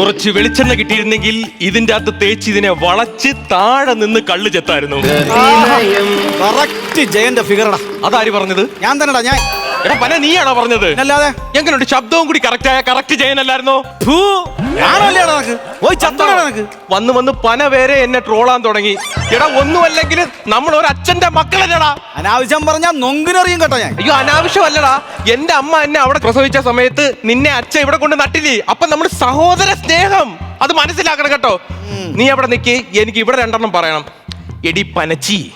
കുറച്ച് വെളിച്ചെണ്ണ കിട്ടിയിരുന്നെങ്കിൽ ഇതിന്റെ അകത്ത് തേച്ച് ഇതിനെ വളച്ച് താഴെ നിന്ന് കള്ള് ചെത്തായിരുന്നു. കറക്റ്റ് ജയന്റെ ഫിഗറടാ അതാര് പറഞ്ഞത്? ഞാൻ തന്നെടാ ഞാൻ. എടാ പന നീയാണോ പറഞ്ഞത്? അല്ലാതെ. എങ്ങനെയുണ്ട് ശബ്ദവും കൂടി കറക്റ്റ് ആയ കറക്റ്റ് ജയൻ ആണോ അല്ലേടാ നിനക്ക്? പോയി ചത്തോടാ നിനക്ക്. വന്ന് വന്ന് പന പേരെ എന്നെ ട്രോളാൻ തുടങ്ങി. എടാ ഒന്നുമല്ലെങ്കിൽ നമ്മൾ ഒരു അച്ഛന്റെ മക്കളല്ലടാ. അനാവശ്യം പറഞ്ഞാ നൊങ്കിനറിയും കേട്ടോ ഞാൻ. അയ്യോ അനാവശ്യമല്ലടാ. എന്റെ അമ്മ എന്നെ അവിടെ പ്രസവിച്ച സമയത്ത് നിന്നെ അച്ഛൻ ഇവിടെ കൊണ്ട് നട്ടില്ലേ? അപ്പൊ നമ്മൾ സഹോദര സ്നേഹം. അത് മനസ്സിലാക്കണം കേട്ടോ. നീ അവിടെ നിക്ക്. എനിക്ക് ഇവിടെ രണ്ടെണ്ണം പറയണം. എടി പനച്ചി.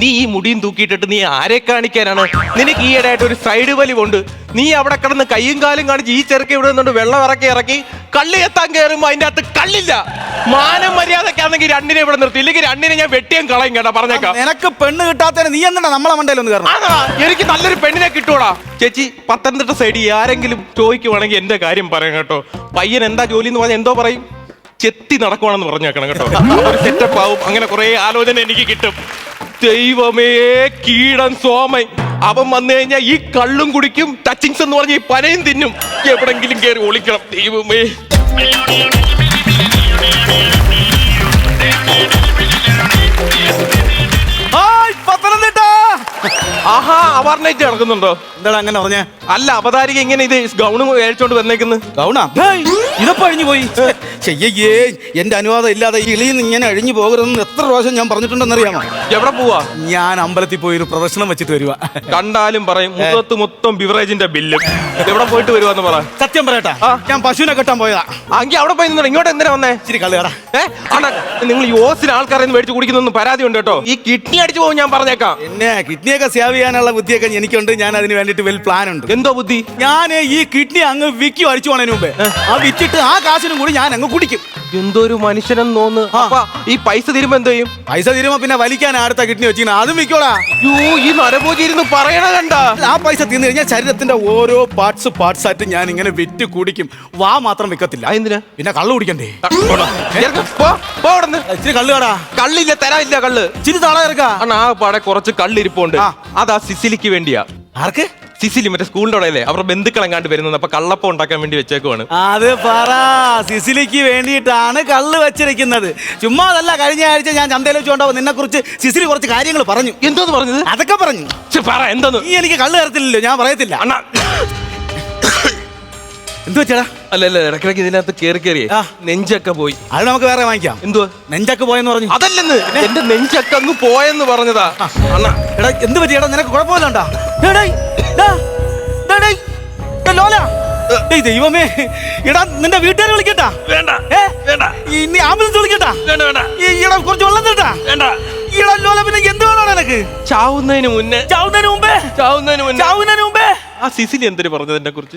നീ ഈ മുടിയും തൂക്കിയിട്ടിട്ട് നീ ആരെ കാണിക്കാനാണ്? നിനക്ക് ഈയിടെയായിട്ട് ഒരു സൈഡ് വലിവുണ്ട്. നീ അവിടെ കിടന്ന് കൈയും കാലും കാണിച്ച് ഈ ചെറുക്ക ഇവിടെ നിന്നുകൊണ്ട് വെള്ളം ഇറക്കി ഇറക്കി കള്ളി എത്താൻ കയറുമ്പോ അതിന്റെ അകത്ത് കള്ളില്ല. മാനം മര്യാദക്കാണെങ്കിൽ രണ്ടിനെ ഇവിടെ നിർത്തി. ഇല്ലെങ്കിൽ രണ്ടിനെ ഞാൻ വെട്ടിയും കളയും കേട്ടോ പറഞ്ഞേക്കാം. നിനക്ക് പെണ്ണ് കിട്ടാത്തതിന് നീ എന്താ നമ്മളെ മണ്ടയിലൊന്ന് കയറണം? എനിക്ക് നല്ലൊരു പെണ്ണിനെ കിട്ടൂടാ. ചേച്ചി പത്തനംതിട്ട സൈഡിൽ ആരെങ്കിലും ചോദിക്കുവാണെങ്കിൽ എന്റെ കാര്യം പറയാം കേട്ടോ. പയ്യൻ എന്താ ജോലി എന്ന് പറഞ്ഞാൽ എന്തോ പറയും? ചെത്തി നടക്കുവാണെന്ന് പറഞ്ഞേക്കണം കേട്ടോ. ഒരു സെറ്റപ്പ് ആവും. അങ്ങനെ കുറെ ആലോചന എനിക്ക് കിട്ടും. ദൈവമേ കീടൻ സോമൻ അവൻ വന്നു കഴിഞ്ഞാൽ ഈ കള്ളും കുടിക്കും ടച്ചിങ്സ് എന്ന് പറഞ്ഞ് ഈ പനയും തിന്നും. എവിടെങ്കിലും കയറി ഒളിക്കണം ദൈവമേ. ആഹാ അവാർണേറ്റ് നടക്കുന്നുണ്ടോ? എന്താടാ അങ്ങനെ പറഞ്ഞേ? അല്ല അവതാരിക ഇങ്ങനെ ഇത് ഗൗണ് മേടിച്ചോണ്ട് വന്നേക്കുന്നു? ഗൗണ? ഇതപ്പോ അഴിഞ്ഞു പോയി. ചെയ്യേ. എന്റെ അനുവാദം ഇല്ലാതെ ഈ ഇളിയിൽ നിന്ന് ഇങ്ങനെ അഴിഞ്ഞു പോകരുതെന്ന് എത്ര പ്രാവശ്യം ഞാൻ പറഞ്ഞിട്ടുണ്ടെന്നറിയാമോ? എവിടെ പോവാ? ഞാൻ അമ്പലത്തിൽ പോയി ഒരു പ്രദർശനം വെച്ചിട്ട് വരുവാ. കണ്ടാലും പറയും മുഖത്ത് മൊത്തം ബിവറേജിന്റെ ബില്ല് എവിടെ പോയിട്ട് വരുവാന്ന് പറ. സത്യം പറയട്ടാ. ഞാൻ പശുവിനെ കെട്ടാൻ പോയതാ. അങ്കി അവിടെ പോയി നിന്നോ? ഇങ്ങോട്ട് എന്തിനാ വന്നേ? ഇച്ചിരി കളിയാടാ നിങ്ങൾ ഈ ഓസിന് ആൾക്കാരെ മേടിച്ച് കുടിക്കുന്നൊന്നും പരാതി ഉണ്ട് കേട്ടോ. ഈ കിഡ്നി അടിച്ചു പോകും ഞാൻ പറഞ്ഞേക്കാം. എന്നെ കിഡ്നിയൊക്കെ സേവ് ചെയ്യാനുള്ള ബുദ്ധിയൊക്കെ എനിക്കുണ്ട്. ഞാൻ അതിന് വേണ്ടിട്ട് വെൽ പ്ലാൻ ഉണ്ട്. എന്തോ ബുദ്ധി? ഞാൻ ഈ കിഡ്നി അങ്ങ് വിൽക്കും അടിച്ചു പോണതിന് മുമ്പേ. ആ വിറ്റിട്ട് ആ കാശിനും കൂടി ഞാൻ അങ്ങ് കുടിക്കും. എന്തോ ഒരു മനുഷ്യനെന്ന് തോന്നുന്നു. അപ്പൊ ഈ പൈസ തീരുമ്പോ എന്തോ ചെയ്യും? പൈസ തീരുമ്പോ പിന്നെ വലിക്കാൻ അടുത്ത കിഡ്നി വെച്ചിങ്ങനെ അതും വിൽക്കോളാ ഈ നരഭോജി ഇരുന്ന് പറയണ കണ്ട. ആ പൈസ തിന്നു കഴിഞ്ഞാൽ ശരീരത്തിന്റെ ഓരോ പാർട്സ് പാർട്സ് ആയിട്ട് ഞാൻ ഇങ്ങനെ വിറ്റ് കുടിക്കും. വാ മാത്രം വിൽക്കത്തില്ല എന്തിനാ? പിന്നെ കള്ളു കുടിക്കണ്ടേ. ഇച്ചിരി കള്ളു കടാ കള്ളില്ല തരാനില്ല കള്ള്. ഇച്ചിരി തള ഇറക്കാ. ആ പാടെ കുറച്ച് കള്ളിരിപ്പുണ്ട്. അതാ സിസിലിക്ക് വേണ്ടിയാ. ആർക്ക്? സിസിലി മറ്റേ സ്കൂളിന്റെ അവിടെയല്ലേ? അവരുടെ ബന്ധുക്കൾ എങ്ങാണ്ട് വരുന്നത് അപ്പൊ കള്ളപ്പം ഉണ്ടാക്കാൻ വേണ്ടി വെച്ചേക്കുവാണ്. അത് പറ. സിസിലിക്ക് വേണ്ടിയിട്ടാണ് കള്ള് വെച്ചിരിക്കുന്നത്. ചുമ്മാ അതല്ല കഴിഞ്ഞ ആഴ്ച ഞാൻ ചന്തയിൽ വെച്ചുകൊണ്ടാവും നിന്നെ കുറിച്ച് സിസിലി കുറച്ച് കാര്യങ്ങൾ പറഞ്ഞു. എന്തോന്ന് പറഞ്ഞത്? അതൊക്കെ പറഞ്ഞു. പറ എന്തോന്ന്? നീ എനിക്ക് കള്ള് തരത്തില്ലല്ലോ ഞാൻ പറയത്തില്ല. അണ്ണാ. എന്തു വെച്ചടാ അല്ല അല്ല ഇടക്കിടക്ക് ഇതിനകത്ത് കേറി കയറി ആ. നെഞ്ചൊക്കെ പോയി. അത് നമുക്ക് വേറെ വാങ്ങിക്കാം. എന്തുവാ? നെഞ്ചക്ക് പോയെന്ന് പറഞ്ഞു. അതല്ലെന്ന്. എന്റെ നെഞ്ചൊക്കെ അങ്ങ് പോയെന്ന് പറഞ്ഞതാ. അണ്ണാ. എടാ എന്ത് പറ്റി? എടാ നിനക്ക് കുഴപ്പമില്ലണ്ടാ ദൈവമേ. എടാ നിന്റെ വീട്ടുകാരെ വിളിക്കട്ടാ? വേണ്ട ഏ? വേണ്ട. ഇനി ആംബുലൻസ് വിളിക്കട്ടാ? വേണ്ട വേണ്ട. ഈ കുറച്ച് വെള്ളം തട്ടാ വേണ്ട. ഈടാ ലോല പിന്നെ എന്ത് വേണോ നിനക്ക്? ചാവുന്നതിന് മുന്നേ. ചാവുന്നതിന് മുമ്പേ. ചാവുന്നതിന് മുന്നേ. ചാവുന്നതിന് മുമ്പേ. ആ സിസിലി എന്തിനു പറഞ്ഞതിനെ കുറിച്ച്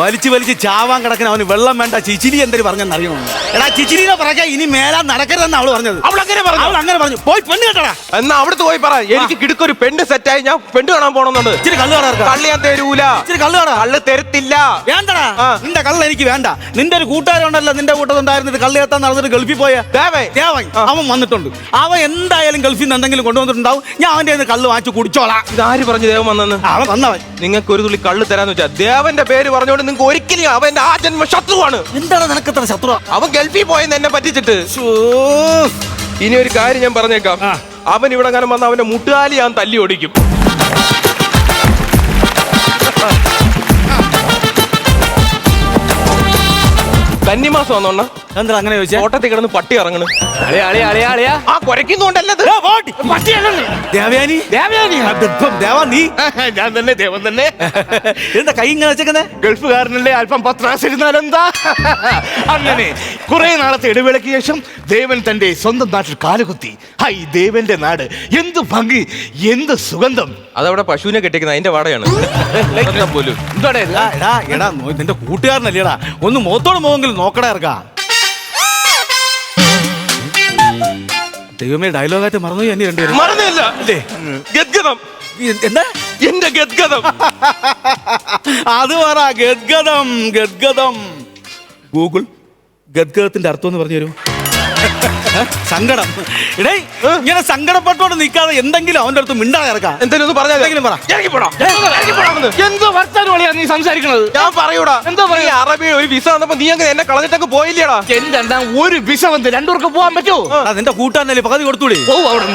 വലിച്ചു വലിച്ച് ചാവാൻ കിടക്കുന്ന അവന് വെള്ളം വേണ്ട ചിച്ചിലി എന്തൊരു പറഞ്ഞെന്ന് അറിയണോ എടാ ചിച്ചിലിനെ പറയാ ഇനി മേലാ നടക്കരുതെന്ന് അവൾ പറഞ്ഞത്. അവൾ അങ്ങനെ പറഞ്ഞു? അവൾ അങ്ങനെ പറഞ്ഞു. പോയി പെണ്ണ് കേട്ടടാ. എന്നാ അവിടുത്തെ പോയി പറ. എനിക്ക് കിടക്കൊരു പെണ്ണ് സെറ്റായി ഞാൻ പെണ്ണ് കാണാൻ പോണെന്നുണ്ട്. ഇച്ചിരി കള്ളു കാണാ കള്ളി ഞാൻ തരൂല. ഇച്ചിരി കള്ളു കാണാ. കള്ള് തരത്തില്ല. വേണ്ടടാ. നിന്റെ കള്ള് എനിക്ക് വേണ്ട. നിന്റെ ഒരു കൂട്ടുകാരുണ്ടല്ലോ നിന്റെ കൂട്ടത്തുണ്ടായിരുന്നിട്ട് കള്ളി എത്താൻ നടന്നിട്ട് ഗൾഫിൽ പോയ ദേവേ ദേവൻ. അവൻ വന്നിട്ടുണ്ട്. അവൻ എന്തായാലും ഗൾഫിൽ നിന്ന് എന്തെങ്കിലും കൊണ്ടുവന്നിട്ടുണ്ടാവും. ഞാൻ അവന്റെ കള്ള് വാങ്ങിച്ചു കുടിച്ചോളാം. ഇതാര് പറഞ്ഞു ദേവൻ വന്നെന്ന്? അവൻ വന്നവൻ. നിങ്ങൾക്ക് ഒരു തുള്ളി കള്ള് തരാന്ന് വെച്ചാ ദേവന്റെ പേര് പറഞ്ഞുകൊണ്ട് നിങ്ങൾക്ക് ഒരിക്കലും അവന്റെ ആ ജന്മ ശത്രുവാണ്. എന്താണ് നിനക്ക് ഇത്ര ശത്രു അവൻ ഗൾഫിൽ പോയെന്ന് എന്നെ പറ്റിച്ചിട്ട്. ഇനി ഒരു കാര്യം ഞാൻ പറഞ്ഞേക്കാം. ആ. അവൻ ഇവിടെ അങ്ങനെ വന്ന അവന്റെ മുട്ടുകാലി ഞാൻ തല്ലി ഓടിക്കും. കന്നിമാസം വന്നോണ്ണ എന്താ അങ്ങനെ ചോദിച്ചാ? ഓട്ടത്തിൽ കിടന്ന് പട്ടി ഇറങ്ങണ്. അളിയാ അളിയാ അളിയാ അളിയാ. ആ കുരയ്ക്കുന്നുണ്ടല്ലത് ദേവയാനി? ദേവയാനി? ദേവാ നീ? ഞാൻ തന്നെ ദേവൻ തന്നെ. എന്താ കൈ ഇങ്ങനെ വെച്ചേക്കുന്നേ? ഗൾഫുകാരനല്ലേ അല്പം പത്രാസിരുന്നാലെന്താ അങ്ങനെ കുറെ നാളത്തെ ഇടവേളയ്ക്ക് ശേഷം ദേവൻ തന്റെ സ്വന്തം നാട്ടിൽ കാലുകുത്തി. ഹൈ ദേവന്റെ നാട്. എന്ത് ഭംഗി എന്ത് സുഗന്ധം. അതവിടെ പശുവിനെ കെട്ടിക്കുന്ന അതിന്റെ വാടയാണ് പോലും? നിന്റെ കൂട്ടുകാരനല്ലേടാ. ഒന്ന് മുഖത്തോട് മോങ്കിൽ നോക്കടാ ഇറക്കാ. ദൈവമേ ഡയലോഗായിട്ട് മറന്നു എന്നെ രണ്ടുപേരും. മറന്നില്ല? ഗദ്ഗതം എന്താ? എന്റെ ഗദ്ഗതം അത് പറ ഗദ്ഗതം ഗദ്ഗതം ഗൂഗിൾ ഗദ്ഗതത്തിന്റെ അർത്ഥം എന്ന് പറഞ്ഞു തരൂ. ഏ? സങ്കടം. ഇടേ ഇങ്ങനെ സങ്കടപ്പെട്ടോണ്ട് നിൽക്കാതെ എന്തെങ്കിലും അവന്റെ അടുത്ത് മിണ്ടാതെ ഇറക്കാം എന്തെങ്കിലും ഒന്ന് പറഞ്ഞാൽ എന്തെങ്കിലും പറ. എന്തോ വർത്താനോളിയാ നീ സംസാരിക്കുന്നത് ഞാൻ പറയൂടാ. എന്തോ പറയാ? അറബി ഒരു വിസ വന്നപ്പോ നീ അങ്ങനെ എന്നെ കളഞ്ഞിട്ടൊക്കെ പോയില്ലേടാ. എന്തെന്താ ഒരു വിസ വന്ന് രണ്ടുപേർക്ക് പോകാൻ പറ്റുമോ നിന്റെ കൂട്ടാനല്ലേ പകുതി കൊടുത്തൂടെ ഓ അവിടെ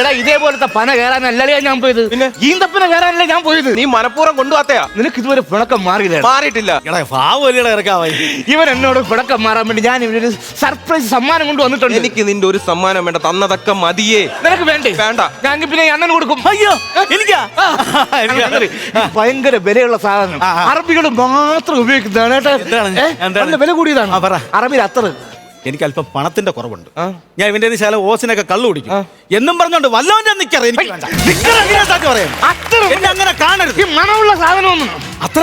എടാ ഇതേപോലത്തെ പന കയറാനല്ലേ ഞാൻ പോയത്. പിന്നെ? ഈന്തപ്പന കയറാനല്ലേ ഞാൻ പോയത്. നീ മനഃപൂർവം കൊണ്ടുപോത്തയാ നിനക്ക് ഇതുവരെ പിണക്കം മാറിയില്ല മാറിയിട്ടില്ല. എടാ പാവല്ലേടാ ഇറക്കാവായി ഇവൻ എന്നോട് പിണക്കം മാറാൻ വേണ്ടി ഞാൻ ഇവനൊരു സർപ്രൈസ് സമ്മാനം കൊണ്ട് വന്നിട്ടുണ്ട് എനിക്ക് നിന്റെ ഒരു സമ്മാനം വേണ്ട. തന്നതൊക്കെ മതിയേ. നിനക്ക് വേണ്ടേ? വേണ്ട. ഞാൻ പിന്നെ അണ്ണൻ കൊടുക്കും. അയ്യോ എനിക്കാ? എനിക്കാ. ഭയങ്കര- വിലയുള്ള സാധനം. അറബികൾ മാത്രം ഉപയോഗിക്കുന്നതാണ് കേട്ടോ. എന്താണ്? നല്ല വില കൂടിയതാണ്. അറബിയിൽ അത്ര. എനിക്ക് അല്പം പണത്തിന്റെ കുറവുണ്ട്. ഞാൻ ഇവന്റെ ശാല ഓസിനൊക്കെ കള്ളു കുടിക്കും. എന്നും പറഞ്ഞോണ്ട് വല്ലവന്റെ നിക്കറിയാം എനിക്ക് അങ്ങനെ കാണരുത്. ഈ മണമുള്ള സാധനമൊന്നും അത്ര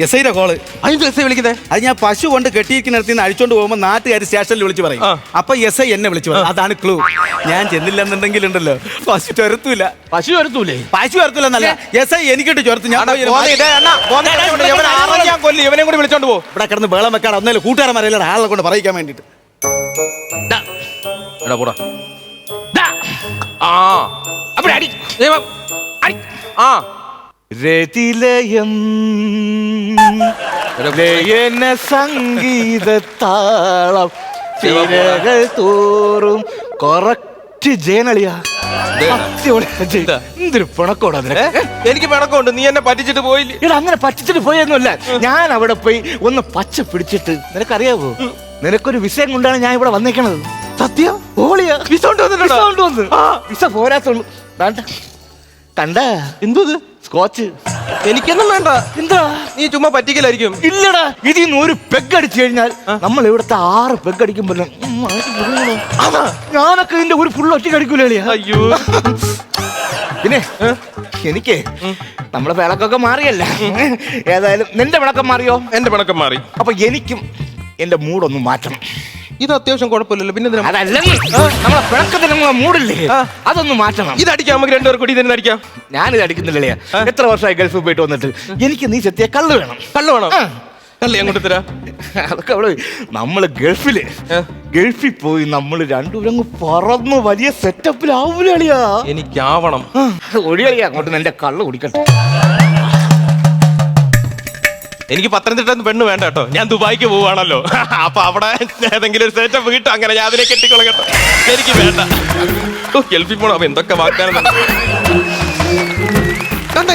എസ് ഐയുടെ കോൾ. അതിന് എസ് വിളിക്കുന്നേ? അത് ഞാൻ പശു കൊണ്ട് കെട്ടിയിരിക്കുന്നിടത്ത് നിന്ന് അഴിച്ചോണ്ട് പോകുമ്പോൾ നാട്ടുകാർ സ്റ്റേഷനിൽ വിളിച്ച് പറയും. അപ്പൊ എസ് ഐ എന്നെ വിളിച്ചു പറയും. അതാണ് ക്ലൂ. ഞാൻ ചെന്നില്ലെന്നുണ്ടെങ്കിൽ ഉണ്ടല്ലോ. പശു ചൊരത്തൂല. പശു ചൊരത്തൂലേ? പശു ചൊരത്തൂലെന്നല്ല. എസ് ഐ എനിക്കിട്ട് ചൊരത്ത്. ഞാൻ ഇവിടെ ഇവനെ കൂടി വിളിച്ചോണ്ട് പോ. ഇവിടെ കിടന്ന് വേളം വെക്കാതെ ഒന്നേ കൂട്ടുകാരന്മാരെല്ലാം ആളെ കൊണ്ട് പറയിക്കാൻ വേണ്ടിട്ട് എടാ പോടാ. ദാ, ആ. അവിടെ അടി. അടി. ആ. രതിലയം ലയന സംഗീതത്താളം തിരകൾ തോറും കൊറക്റ്റ് ജയനളിയാ? എന്തൊരു പിണക്കോടാ എനിക്ക് പിണക്കമുണ്ട്. നീ എന്നെ പറ്റിച്ചിട്ട് പോയില്ല? എടാ അങ്ങനെ പറ്റിച്ചിട്ട് പോയൊന്നുമല്ല. ഞാൻ അവിടെ പോയി ഒന്ന് പച്ച പിടിച്ചിട്ട് നിനക്കറിയാവോ? നിനക്കൊരു വിഷയം കൊണ്ടാണ് ഞാൻ ഇവിടെ വന്നേക്കണത്. സത്യം? ഓളിയാ. വിസ കൊണ്ട് വന്നിട്ടുണ്ടോ? വിസ പോരാത്തുള്ളൂ വേണ്ട കണ്ട? എന്തത്? സ്കോച്ച്. എനിക്കൊന്നും വേണ്ട. എന്താ? നീ ചുമ്മാ പറ്റിക്കലായിരിക്കും. ഇല്ലടാ. ഇതിൽ നിന്ന് ഒരു പെഗ് അടിച്ചു കഴിഞ്ഞാൽ നമ്മൾ ഇവിടുത്തെ ആറ് പെഗ് അടിക്കുമ്പോൾ ഞാനൊക്കെ ഇതിന്റെ ഒരു ഫുൾ ഒറ്റ അടിക്കൂലിയാ അയ്യോ. പിന്നെ എനിക്ക് നമ്മളെ വിളക്കൊക്കെ മാറിയല്ല? ഏതായാലും നിന്റെ വിളക്കം മാറിയോ? എന്റെ വിളക്കം മാറി. അപ്പൊ എനിക്കും എന്റെ മൂടൊന്നും മാറ്റണം. ഇത് അത്യാവശ്യം കുഴപ്പമില്ലല്ലോ. പിന്നെ എന്തിനാ? അതല്ലെങ്കിൽ നമ്മളെ പിണക്കത്തിന് നമ്മളെ മൂടില്ലേ? അതൊന്ന് മാറ്റണം. ഇത് അടിക്കാം നമുക്ക് രണ്ടുപേർ കൂടി ഇതിന് അടിക്കാം. ഞാനിത് അടിക്കുന്നില്ലേ എത്ര വർഷമായി ഗൾഫിൽ പോയിട്ട് വന്നിട്ട്? എനിക്ക് നീ ചെത്തിയ കള്ള് വേണം. കള്ളു വേണം. കള്ളി അങ്ങോട്ട് തരാ അതൊക്കെ അവിടെ നമ്മൾ ഗൾഫിൽ. ഗൾഫിൽ പോയി നമ്മൾ രണ്ടുപേരും പറന്ന് വലിയ സെറ്റപ്പിലാവൂലിയാ എനിക്കാവണം. ഒഴിയളിയാ അങ്ങോട്ട് എന്റെ കള്ള് കുടിക്കട്ടെ. എനിക്ക് പത്തനംതിട്ട പെണ്ണ് വേണ്ട കേട്ടോ. ഞാൻ ദുബായിക്ക് പോവാണല്ലോ അപ്പൊ അവിടെ ഏതെങ്കിലും ഒരു സെറ്റപ്പ് കിട്ടും അങ്ങനെ ഞാൻ അതിനെ കെട്ടിക്കൊള്ളട്ടോ കേട്ടോ. എനിക്ക് വേണ്ട. ഓ, പോണം. അപ്പൊ എന്തൊക്കെ വാഗ്ദാനം?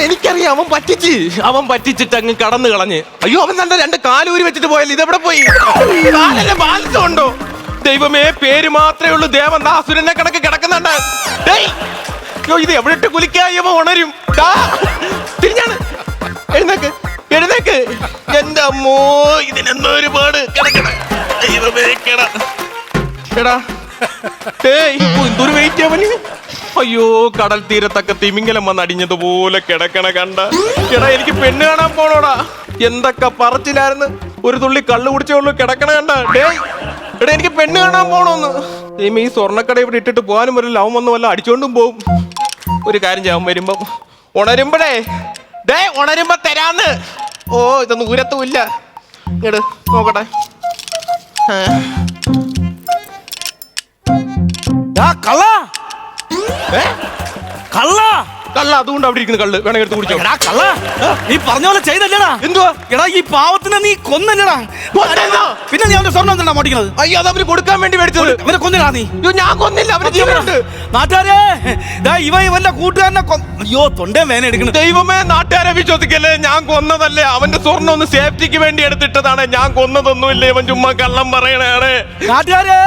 എനിക്കറിയാം അവൻ പറ്റിച്ച്. അവൻ പറ്റിച്ചിട്ട് അങ്ങ് കടന്നു കളഞ്ഞ്. അയ്യോ അവൻ തന്നെ രണ്ട് കാലൂരി വെച്ചിട്ട് പോയല്ലോ? ഇതെവിടെ പോയി? കാലല്ല ഉണ്ടോ? ദൈവമേ പേര് മാത്രമേ ഉള്ളൂ. ദേവൻ ദാസുരനെ കണക്ക് കിടക്കുന്നുണ്ട്. ഇത് എവിടെ ഇട്ട് കുലിക്കായവ ഉണരും. എഴുന്നേക്ക്. എഴുന്നേക്ക്. എന്റെ അമ്മോ ഇതിനെന്തോ ഏയ് എന്തൊരു വെയിറ്റ് അവന്? അയ്യോ കടൽ തീരത്തൊക്കെ തിമിംഗലം വന്ന് അടിഞ്ഞതുപോലെ കിടക്കണ കണ്ട. എടാ എനിക്ക് പെണ്ണ് കാണാൻ പോണോടാ. എന്തൊക്കെ പറച്ചിലായിരുന്നു. ഒരു തുള്ളി കള്ളു കുടിച്ചേ ഉള്ളൂ കിടക്കണ കണ്ട. എടാ എനിക്ക് പെണ്ണ് കാണാൻ പോണോന്ന്. ദൈവമേ, ഈ സ്വർണക്കട ഇവിടെ ഇട്ടിട്ട് പോകാനും ഒരു ലവം വന്ന് വല്ല അടിച്ചോണ്ടും പോവും. ഒരു കാര്യം ചെയ്യാൻ വരുമ്പം ഉണരുമ്പഴേ. ഡേ ഉണരുമ്പോ തരാന്ന്. ഓ ഇതൊന്നും ഉരത്തുമില്ല ഇങ്ങട് നോക്കട്ടെ. കള്ള? കള്ള കള്ള അതുകൊണ്ട് അവിടെ ഇരിക്കുന്ന കള്ള്. വേണമെങ്കിൽ എടുത്ത് കുടിച്ചോ. എടാ കള്ള നീ പറഞ്ഞ പോലെ ചെയ്തല്ലടാ. എന്തുവാ? എടാ ഈ പാവത്തിനെ നീ കൊന്നല്ലടാ. കൊന്നെന്നോ? പിന്നെ നീ അവന്റെ സ്വർണം എന്തിനാ മോട്ടിക്കുന്നത് അയ്യോ അത് അവർ കൊടുക്കാൻ വേണ്ടി മേടിച്ചത്. അവരെ കൊന്നിടാ നീ. അയ്യോ ഞാൻ കൊന്നില്ല. അവർ ജീവനുണ്ട്. നാട്ടുകാരെ ദാ ഇവ ഇവന്റെ കൂട്ടുകാരനെ കൊ- അയ്യോ തൊണ്ടേ വേന എടുക്കണ. ദൈവമേ നാട്ടുകാരെ വിശ്വസിക്കല്ലേ? ഞാൻ കൊന്നതല്ലേ? അവന്റെ സ്വർണം ഒന്ന് സേഫ്റ്റിക്ക് വേണ്ടി എടുത്തിട്ടതാണ്. ഞാൻ കൊന്നതൊന്നുമില്ല. ഇവൻ ചുമ്മാ കള്ളം പറയണേ. നാട്ടുകാരെ.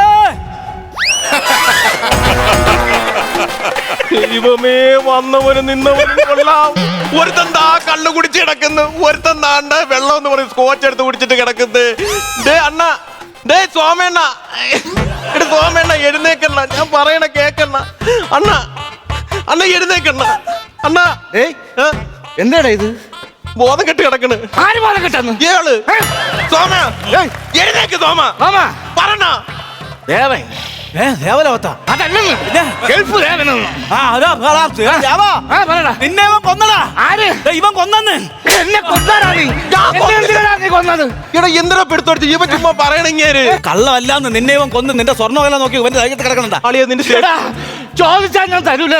ദൈവമേ വന്നവനും നിന്നവനും കൊള്ളാം. ഒരുത്തൻ താ കള്ളു കുടിച്ച് കിടക്കുന്നു? ഒരുത്തൻ താണ്ട വെള്ളം എന്ന് പറയും സ്കോച്ച് എടുത്ത് കുടിച്ചിട്ട് കിടക്കുന്നത്? ഡേ അണ്ണ ഡേ സോമേണ്ണ എടി സോമേണ്ണ എഴുന്നേക്കണ്ണ. ഞാൻ പറയണ കേക്കണ്ണ. അണ്ണ അണ്ണ എഴുന്നേക്കണ്ണ. അണ്ണ. ഏയ്? എന്താടാ ഇത്? ബോധം കെട്ട് കിടക്കണ്. ആര് ബോധം കെട്ടെന്ന്? ഏൾ സോമ എഴുന്നേക്ക് സോമ സോമ പറഞ്ഞ ദേവൻ. നിന്നെ ഇവൻ കൊന്നടാ. ആര്? ഇവൻ കൊന്നെന്ന്. എന്നെ കൊന്നാരാ നീ. എന്തിനാ ചുമ്മാ കള്ളമല്ലാന്ന് നിന്നെ ഇവൻ കൊന്ന് നിന്റെ സ്വർണ നോക്കി ഇവന്റെ ചോദിച്ചാൽ ഞാൻ തരൂല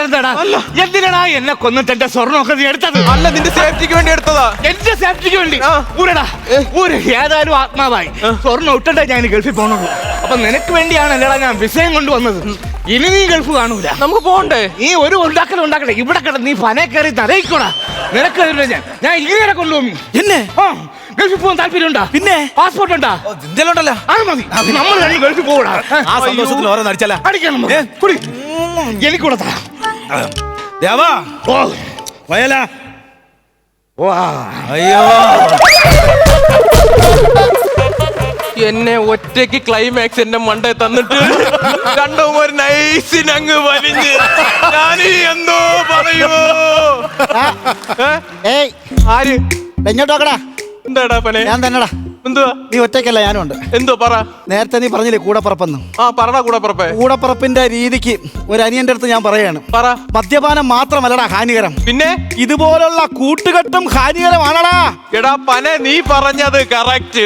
എന്തിനാ എന്നെ കൊന്നിട്ട് എന്റെ സ്വർണമൊക്കെ നീ എടുത്തത്? അല്ല നിന്റെ സേഫ്റ്റിക്ക് വേണ്ടി എടുത്തതാ. എന്റെ സേഫ്റ്റിക്ക് വേണ്ടി? ആ. ഊരടാ ഊര്. ഏതായാലും ആത്മാവായി. സ്വർണം ഇട്ടണ്ടേ ഞാൻ ഗൾഫിൽ പോണുള്ളൂ. അപ്പൊ നിനക്ക് വേണ്ടിയാണ് അല്ലടാ ഞാൻ വിഷയം കൊണ്ടുവന്നത്. ഇനി നീ ഗൾഫ് കാണൂല. നമുക്ക് പോകണ്ടേ? നീ ഒരു ഉണ്ടാക്കൽ ഉണ്ടാക്കട്ടെ ഇവിടെ കിടന്ന് നീ ഫനെ കയറി തലയിക്കോടാ. നിനക്ക് തരില്ല ഞാൻ ഞാൻ ഇങ്ങനെ കൊണ്ടുപോകും. എന്നെ? ആ ഗൾഫിൽ പോകാൻ താല്പര്യമുണ്ടാ? പിന്നെ? പാസ്പോർട്ട് ഉണ്ടാ ഉണ്ടല്ലോ അത് മതി. നമ്മൾ രണ്ട് ഗൾഫിൽ പോകൂടാ. ആ സന്തോഷത്തിൽ ഓരോ നടിച്ചല്ല അടിക്കണം കുടി. എനിക്കൂടെ താ ദേവാ. ഓ. വയല. വാ. അയ്യോ. എന്നെ ഒറ്റയ്ക്ക് ക്ലൈമാക്സ് എന്റെ മണ്ടേ തന്നിട്ട് രണ്ടും ഒരു നൈസിനങ്ങ് വലിഞ്ഞ്. ഞാൻ എന്തോ പറയുമോ? ഏയ്. ആര്? എങ്ങോട്ടോക്കടാ എന്താടാ പനെ ഞാൻ തന്നെടാ. എന്തുവാ? നീ ഒറ്റയ്ക്കല്ല ഞാനും ഉണ്ട് എന്തോ പറ. നേരത്തെ നീ പറഞ്ഞില്ലേ കൂടപ്പറപ്പെന്ന്? ആ പറടാ കൂടെ പറപ്പേ കൂടപ്പറപ്പിന്റെ രീതിക്ക് ഒരു അനിയന്റെ അടുത്ത് ഞാൻ പറയാണ് പറ. മദ്യപാനം മാത്രമല്ലടാ ഹാനികരം. പിന്നെ? ഇതുപോലുള്ള കൂട്ടുകെട്ടും ഹാനികരമാണടാ. എടാ പനെ നീ പറഞ്ഞത് കറക്റ്റ്